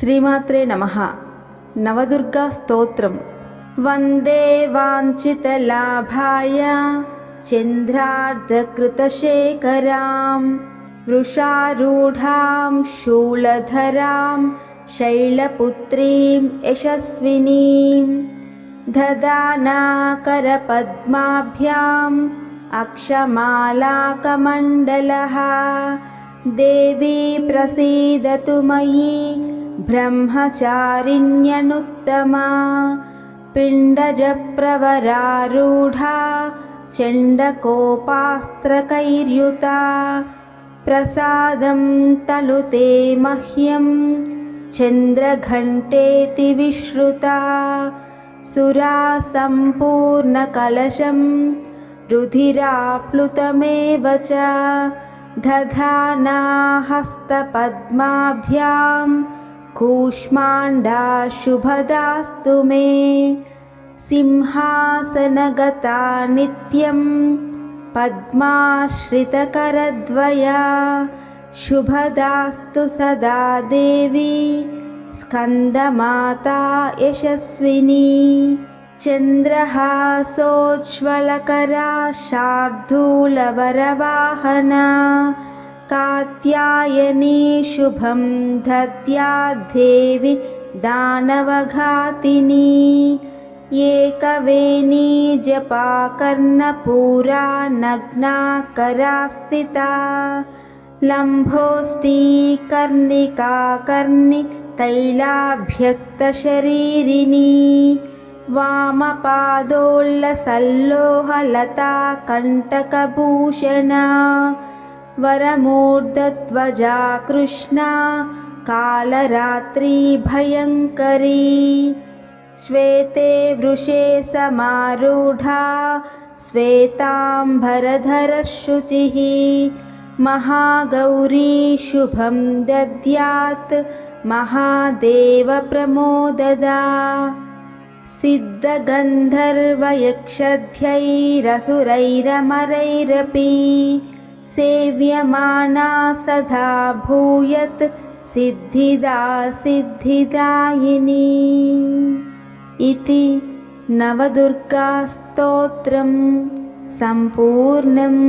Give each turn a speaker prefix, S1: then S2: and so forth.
S1: श्रीमात्रे नमः। नवदुर्गास्तोत्रं वन्दे वाञ्छितलाभाय चन्द्रार्धकृतशेखरां वृषारूढां शूलधरां शैलपुत्रीं यशस्विनीं ददानाकरपद्माभ्याम् अक्षमालाकमण्डलः। देवी प्रसीदतु मयि ब्रह्मचारिण्यनुत्तमा पिण्डजप्रवरारूढा चण्डकोपास्त्रकैर्युता प्रसादं तलुते मह्यं चन्द्रघण्टेति विश्रुता सुरा सम्पूर्णकलशं रुधिराप्लुतमेव च दधाना हस्तपद्माभ्यां कूष्माण्डा शुभदास्तु मे सिंहासनगता नित्यं पद्माश्रितकरद्वया शुभदास्तु सदा देवी स्कन्दमाता यशस्विनी चन्द्रहासोज्ज्वलकरा शार्दूलवरवाहना कात्यायनी शुभं दद्याद्देवि दानवघातिनी एकवेणी जपा कर्णपूरा नग्ना करा स्थिता लम्भोष्टीकर्णिका कर्णि तैलाभ्यक्तशरीरिणी वामपादोल्लसल्लोहलता कण्टकभूषणा वरमूर्धध्वजा कृष्णा कालरात्रिभयङ्करी श्वेते वृषे समारूढा श्वेताम्बरधरशुचिः महागौरी शुभं दद्यात् महादेवप्रमोददा। सिद्धगन्धर्वयक्षध्यैरसुरैरमरैरपि सेव्यमाना सदा भूयत् सिद्धिदा सिद्धिदायिनी। इति नवदुर्गास्तोत्रं सम्पूर्णम्